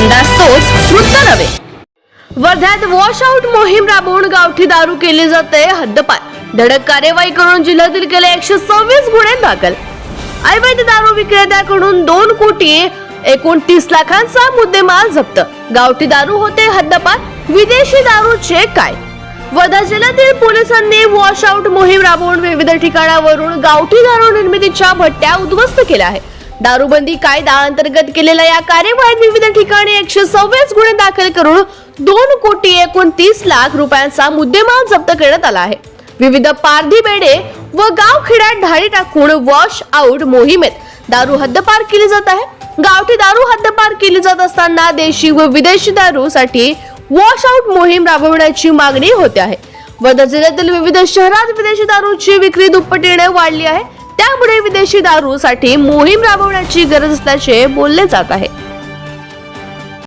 अंदाज तोच वृत्त नव्हे. वर्ध्यात वॉश आउट मोहीम राबवून गावठी दारू केली जाते हद्दपार. धडक कार्यवाही करून जिल्ह्यातील केले एकशे सव्वीस गुन्हे दाखल. अवैध दारू विक्रेत्याकडून दोन कोटी एकोणतीस लाखांचा मुद्देमाल जप्त. गावठी दारू होते हद्दपार विदेशी दारूचे काय? वर्धा जिल्ह्यातील पोलिसांनी वॉश आउट मोहीम राबवून विविध ठिकाणावरून गावठी दारू निर्मितीच्या भट्ट्या उद्ध्वस्त केल्या आहेत. दारूबंदी कायदा अंतर्गत केलेल्या या कार्यवाहीत विविध ठिकाणी एकशे सव्वीस गुन्हे दाखल करून दोन कोटी एकोणतीस लाख रुपयांचा मुद्देमाल जप्त करण्यात आला आहे. विविध पारधी बेडे व गावखेड्यात ढाळी टाकून वॉश आउट मोहिमेत दारू हद्दपार केली जात आहे. गावठी दारू हद्दपार केली जात असताना देशी व विदेशी दारू साठी वॉश आउट मोहीम राबवण्याची मागणी होते आहे. वर्धा जिल्ह्यातील विविध शहरात विदेशी दारूची विक्री दुप्पटीने वाढली आहे. त्यामुळे विदेशी दारू साठी मोहीम राबवण्याची गरज असल्याचे बोलले जात आहे.